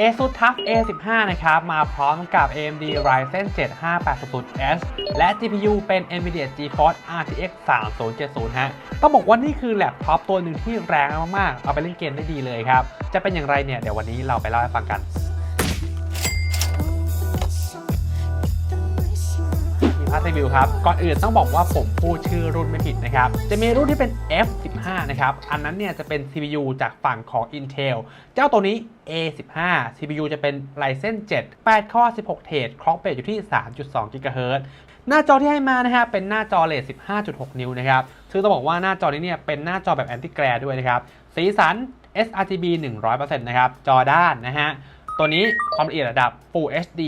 ASUS TUF A15 นะครับ มาพร้อมกับ AMD Ryzen 7 5800S และ GPU เป็น NVIDIA GeForce RTX 3070 ฮะ ต้องบอกว่านี่คือแล็ปท็อปตัวหนึ่งที่แรงมากๆ เอาไปเล่นเกมได้ดีเลยครับ จะเป็นอย่างไรเนี่ย เดี๋ยววันนี้เราไปเล่าให้ฟังกัน พาร์ทรีวิวครับ ก่อนอื่นต้องบอกว่าผมพูดชื่อรุ่นไม่ผิดนะครับ จะมีรุ่นที่เป็น F15 นะครับ อันนั้นเนี่ยจะเป็น CPU จากฝั่งของ Intel เจ้าตัวนี้ A15 CPU จะเป็น Ryzen 7 8 ข้อ 16 เทรดคล็อกเบสอยู่ที่ 3.2 GHz หน้าจอที่ให้มานะฮะเป็นหน้าจอเลส15.6 นิ้วนะครับ ซึ่งต้องบอกว่าหน้าจอนี้เนี่ยเป็นหน้าจอแบบ Anti Glare ด้วยนะครับ สีสัน sRGB 100%นะครับ จอด้านนะฮะ ตัวนี้ความละเอียดระดับ Full HD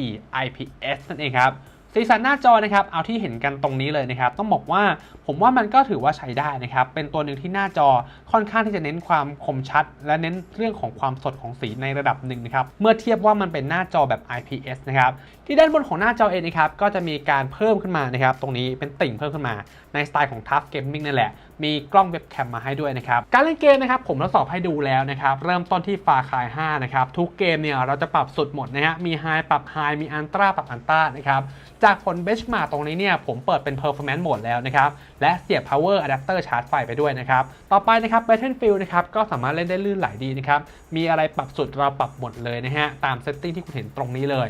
IPS นั่นเองครับ สีสันหน้าจอนะครับเอาที่เห็นกันตรงนี้เลยนะครับ ต้องบอกว่าผมว่ามันก็ถือว่าใช้ได้นะครับ เป็นตัวหนึ่งที่หน้าจอค่อนข้างที่จะเน้นความคมชัด และเน้นเรื่องของความสดของสีในระดับหนึ่งนะครับ เมื่อเทียบว่ามันเป็นหน้าจอแบบ IPS นะครับ ที่ด้านบนของหน้าจอเองนะครับก็จะมีการเพิ่มขึ้นมานะครับ ตรงนี้เป็นติ่งเพิ่มขึ้นมาในสไตล์ของ Tough Gaming นั่นแหละ มีกล้องเว็บแคมมาให้ด้วยนะครับ การเล่นเกมนะครับผมทดสอบให้ดูแล้วนะครับ เริ่มต้นที่ Far Cry 5นะครับ ทุกเกมเนี่ยเราจะปรับสุดหมดนะฮะ มี High ปรับ High มี Ultra ปรับ Ultra นะครับ จากผล Benchmark ตรงนี้เนี่ยผมเปิดเป็น Performance Mode แล้วนะครับ และเสียบ Power Adapter ชาร์จไฟไปด้วยนะครับ ต่อไปนะครับ Battlefield นะครับก็สามารถเล่นได้ลื่นไหลดีนะครับ มีอะไรปรับสุดเราปรับหมดเลยนะฮะตามเซตติ้งที่คุณเห็นตรงนี้เลย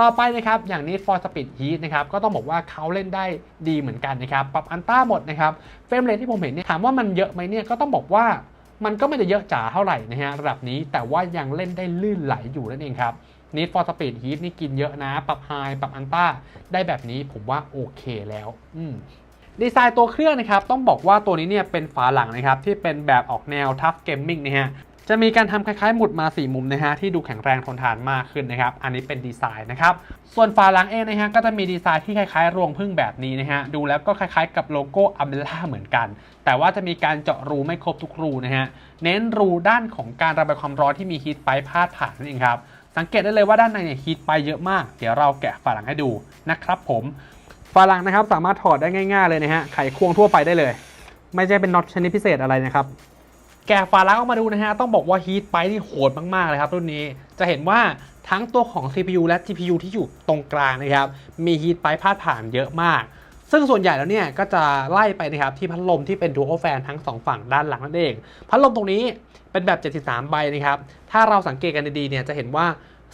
ต่อไปนะครับอย่างนี้ For Speed Heat นะครับก็ต้องบอกว่าเขาเล่นได้ดีเหมือนกันนะครับปรับอันต้าหมดนะครับเฟรมเรทที่ผมเห็นเนี่ยถามว่ามันเยอะไหมเนี่ยก็ต้องบอกว่ามันก็ไม่ได้เยอะจ๋าเท่าไหร่นะฮะระดับนี้แต่ว่ายังเล่นได้ลื่นไหลอยู่นั่นเองครับ Need for Speed Heat นี่กินเยอะนะ ปรับ High ปรับอันต้าได้แบบนี้ผมว่าโอเคแล้วอืมดีไซน์ตัวเครื่องนะครับ ต้องบอกว่าตัวนี้เนี่ยเป็นฝาหลังนะครับ ที่เป็นแบบออกแนว Tough Gaming นะฮะ จะมีการทำคล้ายๆ หมุดมา 4 มุมนะฮะที่ดูแข็งแรงทนทานมากขึ้นนะครับ อันนี้เป็นดีไซน์นะครับ ส่วนฝาหลังเองนะฮะก็จะมีดีไซน์ที่คล้ายๆรวงพึ่งแบบนี้นะฮะดูแล้วก็คล้ายๆ กับโลโก้อัมเบล่าเหมือนกัน แต่ว่าจะมีการเจาะรูไม่ครบทุกรูนะฮะเน้นรูด้านของการระบายความร้อนที่มีฮีทไปพาดผ่านนั่นเองครับสังเกตได้เลยว่าด้านในเนี่ยฮีทไปเยอะมาก เดี๋ยวเราแกะฝาหลังให้ดูนะครับผมฝาหลังนะครับสามารถถอดได้ง่าย ๆเลยนะฮะไขควงทั่วไปได้เลย ไม่ใช่เป็นน็อตชนิดพิเศษอะไรนะครับ แกะฝาหลังออกมาดูนะฮะ ต้องบอกว่าฮีทไปนี่โหดมาก ๆ เลยครับรุ่นนี้ จะเห็นว่าทั้งตัวของ CPU และ GPU ที่อยู่ตรงกลางนะครับ มีฮีทไปพาดผ่านเยอะมาก ซึ่งส่วนใหญ่แล้วเนี่ย ก็จะไล่ไปนะครับที่พัดลมที่เป็นดูโอแฟนทั้ง 2 ฝั่งด้านหลังนั่นเอง พัดลมตรงนี้เป็นแบบ 73 ใบนะครับ ถ้าเราสังเกตกันดีๆเนี่ยจะเห็นว่า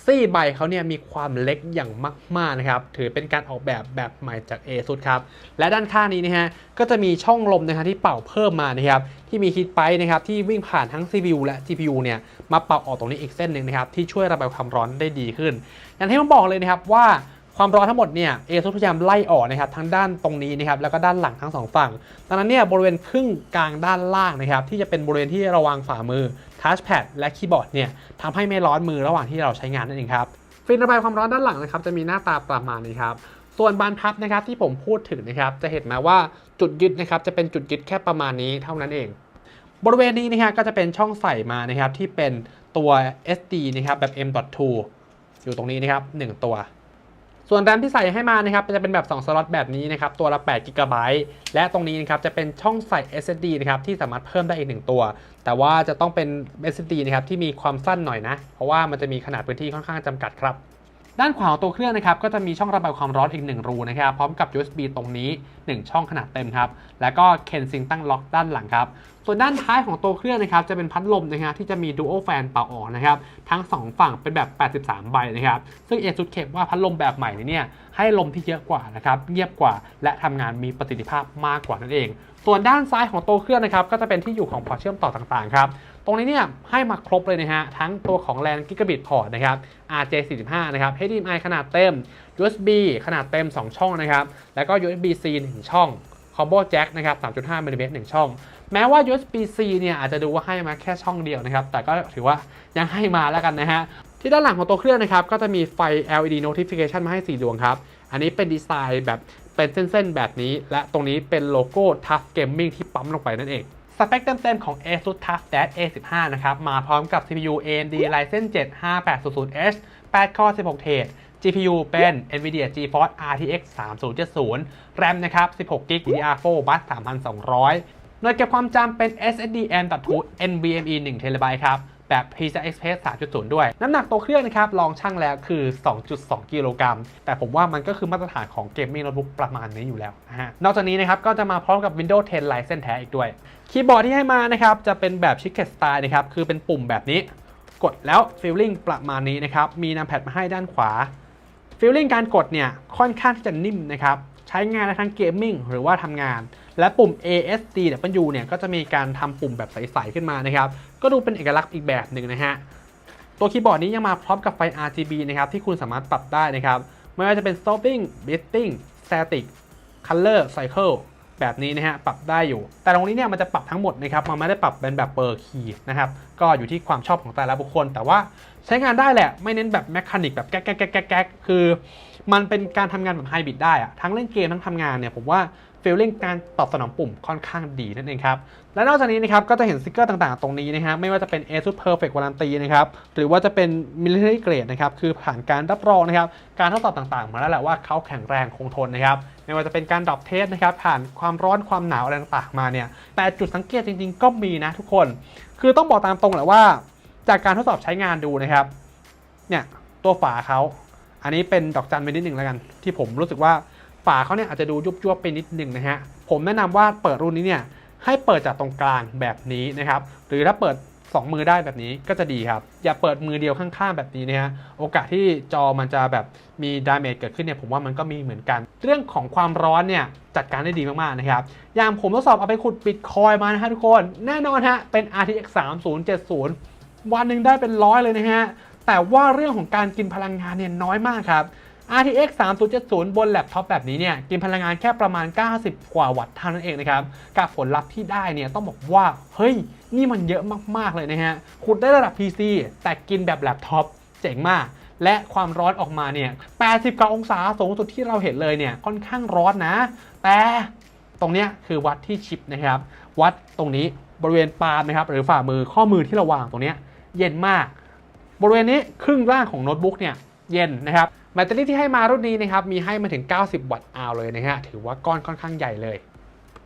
ซี่ใบเขาเนี่ยมีความเล็กอย่างมากๆนะครับ ถือเป็นการออกแบบแบบใหม่จาก ASUS ครับ และด้านข้างนี้นะฮะ ก็จะมีช่องลมนะฮะที่เป่าเพิ่มมานะครับ ที่มีฮีทไปนะครับที่วิ่งผ่านทั้ง CPU และ GPU เนี่ย มาเป่าออกตรงนี้อีกเส้นหนึ่งนะครับ ที่ช่วยระบายความร้อนได้ดีขึ้น อย่างที่ผมบอกเลยนะครับว่าความร้อนทั้งหมดเนี่ย ASUS พยายามไล่ออกนะครับทั้งด้านตรงนี้นะครับแล้วก็ด้านหลังทั้งสองฝั่ง ดังนั้นเนี่ยบริเวณครึ่งกลางด้านล่างนะครับที่จะเป็นบริเวณที่ระวางฝ่ามือ ทัชแพดและคีย์บอร์ดเนี่ยทำให้ไม่ร้อนมือระหว่างที่เราใช้งานนั่นเองครับฟินระบายความร้อนด้านหลังนะครับจะมีหน้าตาประมาณนี้ครับส่วนบานพับนะครับที่ผมพูดถึงนะครับจะเห็นไหมว่าจุดยึดนะครับจะเป็นจุดยึดแค่ประมาณนี้เท่านั้นเอง บริเวณนี้นะครับก็จะเป็นช่องใส่มานะครับที่เป็นตัว SD นะครับแบบ M.2 อยู่ตรงนี้นะครับ1ตัว ส่วนแรมที่ใส่ให้มานะครับจะเป็นแบบ 2 สล็อตแบบนี้นะครับตัวละ8 g b และตรงนี้นะครับจะเป็นช่องใส่ SSD นะครับที่สามารถเพิ่มได้อีก 1 ตัว แต่ว่าจะต้องเป็น SSD นะครับที่มีความสั้นหน่อยนะ เพราะว่ามันจะมีขนาดพื้นที่ค่อนข้างจำกัดครับ ด้านขวาของตัวเครื่องนะครับก็จะมีช่องระบายความร้อนอีก 1 รูนะครับพร้อมกับ USB ตรงนี้ 1 ช่องขนาดเต็มครับแล้วก็เคนซิงตั้งล็อกด้านหลังครับส่วนด้านท้ายของตัวเครื่องนะครับจะเป็นพัดลมนะฮะที่จะมี Dual Fan เป่าออกนะครับทั้ง 2 ฝั่งเป็นแบบ 83 ใบนะครับซึ่งเอซุดเคปว่าพัดลมแบบใหม่นี้เนี่ยให้ลมที่เยอะกว่านะครับเงียบกว่า และทำงานมีประสิทธิภาพมากกว่านั่นเอง ส่วนด้านซ้ายของตัวเครื่องนะครับก็จะเป็นที่อยู่ของพอร์ตเชื่อมต่อต่างๆครับตรงนี้เนี่ยให้มาครบเลยนะฮะทั้งตัวของ LAN Gigabit Port นะครับ RJ45 นะครับ HDMI ขนาดเต็ม USB ขนาดเต็ม 2 ช่องนะครับแล้วก็ USB-C 1 ช่อง Combo Jack นะครับ 3.5มิลลิเมตร1ช่อง แม้ว่า USB-C เนี่ยอาจจะดูว่าให้มาแค่ช่องเดียวนะครับ แต่ก็ถือว่ายังให้มาแล้วกันนะฮะ ที่ด้านหลังของตัวเครื่องนะครับ ก็จะมีไฟ LED notification มาให้ 4 ดวงครับ อันนี้เป็นดีไซน์แบบ เป็นเส้นๆแบบนี้ และตรงนี้เป็นโลโก้ Tough Gaming ที่ปั๊มลงไปนั่นเองสเปคเต็มๆของ ASUS TUF Dash A15 นะครับ มาพร้อมกับ CPU AMD Ryzen 7 5800H 8ข้อ16 เทรด GPU เป็น NVIDIA GeForce RTX 3070 RAM นะครับ 16GB DDR4 Bus 3200 หน่วยเก็บความจำเป็น SSD M.2 NVMe 1 TB ครับ แบบ PCI Express 3.0 ด้วย น้ำหนักตัวเครื่องนะครับ ลองชั่งแล้วคือ 2.2 กิโลกรัม แต่ผมว่ามันก็คือมาตรฐานของเกมมิ่งโน้ตบุ๊กประมาณนี้อยู่แล้วนะฮะ นอกจากนี้นะครับ ก็จะมาพร้อมกับ Windows 10 Ryzen แท้อีกด้วย คีย์บอร์ดที่ให้มานะครับ จะเป็นแบบ Chicken Style นะครับ คือเป็นปุ่มแบบนี้ กดแล้วฟีลลิ่งประมาณนี้นะครับ มีนำแพดมาให้ด้านขวาฟีลลิ่งการกดเนี่ยค่อนข้างที่จะนิ่มนะครับใช้งานได้ทั้งเกมมิ่งหรือว่าทำงาน และปุ่ม ASD W เนี่ยก็จะมีการทำปุ่มแบบใส ๆ ขึ้นมานะครับ ก็ดูเป็นเอกลักษณ์อีกแบบหนึ่งนะฮะ ตัวคีย์บอร์ดนี้ยังมาพร้อมกับไฟ RGB นะครับที่คุณสามารถปรับได้นะครับไม่ว่าจะเป็น stopping beating static color cycle แบบนี้นะฮะปรับได้อยู่ แต่ตรงนี้เนี่ยมันจะปรับทั้งหมดนะครับมันไม่ได้ปรับเป็นแบบเปอร์คีย์นะครับ ก็อยู่ที่ความชอบของแต่ละบุคคล แต่ว่าใช้งานได้แหละ ไม่เน้นแบบแมคานิกแบบแก๊กแก๊กแก๊กแก๊กแก๊กคือ มันเป็นการทำงานแบบไฮบริดได้อะทั้งเล่นเกมทั้งทำงานเนี่ยผมว่าฟีลลิ่งการตอบสนองปุ่มค่อนข้างดีนั่นเองครับ และนอกจากนี้นะครับก็จะเห็นสติกเกอร์ต่างๆ ตรงนี้นะฮะไม่ว่าจะเป็น ASUS Perfect Warranty นะครับหรือว่าจะเป็น Military Grade นะครับคือผ่านการรับรองนะครับการทดสอบต่างๆ มาแล้วแหละว่าเขาแข็งแรงคงทนนะครับไม่ว่าจะเป็นการดับเทสนะครับผ่านความร้อนความหนาวอะไรต่างๆมาเนี่ยแต่จุดสังเกตจริงๆ ก็มีนะทุกคน คือต้องบอกตามตรงแหละว่า จากการทดสอบใช้งานดูนะครับ เนี่ยตัวฝาเขาอันนี้เป็นดอกจันไปนิดหนึ่งแล้วกัน ที่ผมรู้สึกว่าฝาเขาเนี่ยอาจจะดูยุบๆไปนิดหนึ่งนะฮะผมแนะนำว่าเปิดรุ่นนี้เนี่ยให้เปิดจากตรงกลางแบบนี้นะครับ หรือถ้าเปิด 2มือได้แบบนี้ก็จะดีครับ อย่าเปิดมือเดียวข้างๆแบบนี้นะฮะโอกาสที่จอมันจะแบบมีดาเมจเกิดขึ้นเนี่ยผมว่ามันก็มีเหมือนกัน เรื่องของความร้อนเนี่ยจัดการได้ดีมากๆนะครับ อย่างผมทดสอบเอาไปขุดบิตคอยมานะฮะทุกคน แน่นอนฮะเป็น RTX 3070 วันหนึ่งได้เป็นร้อยเลยนะฮะแต่ว่าเรื่องของการกินพลังงานเนี่ยน้อยมากครับ RTX 3070 บนแล็ปท็อปแบบนี้เนี่ยกินพลังงานแค่ประมาณ 90 กว่าวัตต์เท่านั้นเองนะครับกับผลลัพธ์ที่ได้เนี่ยต้องบอกว่า เฮ้ย นี่มันเยอะมาก ๆ เลยนะฮะขุดได้ระดับ PC แต่กินแบบแล็ปท็อปเจ๋งมากและความร้อนออกมาเนี่ย 80กว่าองศาสูงสุดที่เราเห็นเลยเนี่ย ค่อนข้างร้อนนะ แต่ตรงเนี้ยคือวัดที่ชิปนะครับ วัดตรงนี้บริเวณปาล์มนะครับ หรือฝ่ามือข้อมือที่เราวางตรงเนี้ยเย็นมาก บริเวณนี้ครึ่งล่างของโน้ตบุ๊กเนี่ยเย็นนะครับ แบตเตอรี่ที่ให้มารุ่นนี้นะครับมีให้มาถึง 90 วัตต์อาวเลยนะฮะถือว่าก้อนค่อนข้างใหญ่เลย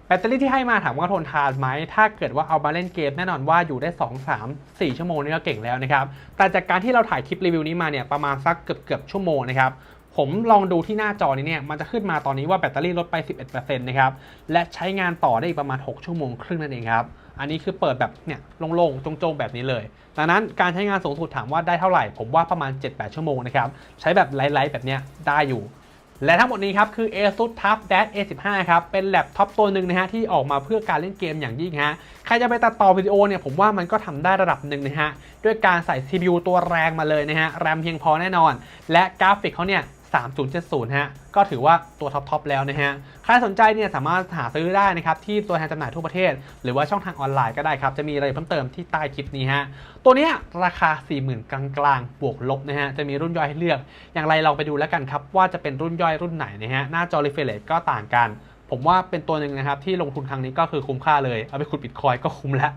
แบตเตอรี่ที่ให้มาถามว่าทนทานไหม ถ้าเกิดว่าเอามาเล่นเกมแน่นอนว่าอยู่ได้ 2 3 4 ชั่วโมงนี่ก็เก่งแล้วนะครับ แต่จากการที่เราถ่ายคลิปรีวิวนี้มาเนี่ยประมาณสักเกือบเกือบชั่วโมงนะครับผมลองดูที่หน้าจอนี้เนี่ยมันจะขึ้นมาตอนนี้ว่าแบตเตอรี่ลดไป 11%นะครับ และใช้งานต่อได้อีกประมาณ 6 ชั่วโมงครึ่งนั่นเองครับ อันนี้คือเปิดแบบเนี่ยโล่งๆโจงๆ แบบนี้เลย ดังนั้นการใช้งานสูงสุดถามว่าได้เท่าไหร่ ผมว่าประมาณ 7-8 ชั่วโมงนะครับ ใช้แบบไลท์ๆแบบเนี้ยได้อยู่ และทั้งหมดนี้ครับคือ ASUS TUF Dash A15 ครับ เป็นแล็ปท็อปตัวหนึ่งนะฮะที่ออกมาเพื่อการเล่นเกมอย่างยิ่งฮะ ใครจะไปตัดต่อวิดีโอเนี่ยผมว่ามันก็ทำได้ระดับหนึ่งนะฮะ ด้วยการใส่ CPU ตัวแรงมาเลยนะฮะ แรมเพียงพอแน่นอน และกราฟิกเขาเนี่ย 3070 ฮะ ก็ถือว่าตัวท็อปๆแล้วนะฮะ ใครสนใจเนี่ยสามารถหาซื้อได้นะครับ ที่ตัวแทนจำหน่ายทั่วประเทศ หรือว่าช่องทางออนไลน์ก็ได้ครับ จะมีรายละเอียดเพิ่มเติมที่ใต้คลิปนี้ฮะ ตัวเนี้ยราคา 40,000 กลางๆ บวกลบนะฮะ จะมีรุ่นย่อยให้เลือก อย่างไรลองไปดูแล้วกันครับว่าจะเป็นรุ่นย่อยรุ่นไหนนะฮะ หน้าจอ refresh ก็ต่างกัน ผมว่าเป็นตัวหนึ่งนะครับที่ลงทุนครั้งนี้ก็คือคุ้มค่าเลย เอาไปขุดบิตคอยก็คุ้มแล้ว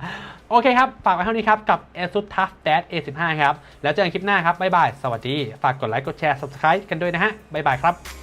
โอเคครับ ฝากไว้เท่านี้ครับ กับ ASUS TUF Dash A15 ครับ แล้วเจอกันคลิปหน้าครับ บ๊ายบาย สวัสดี ฝากกดไลค์ กดแชร์ subscribe กันด้วยนะฮะ บ๊ายบายครับ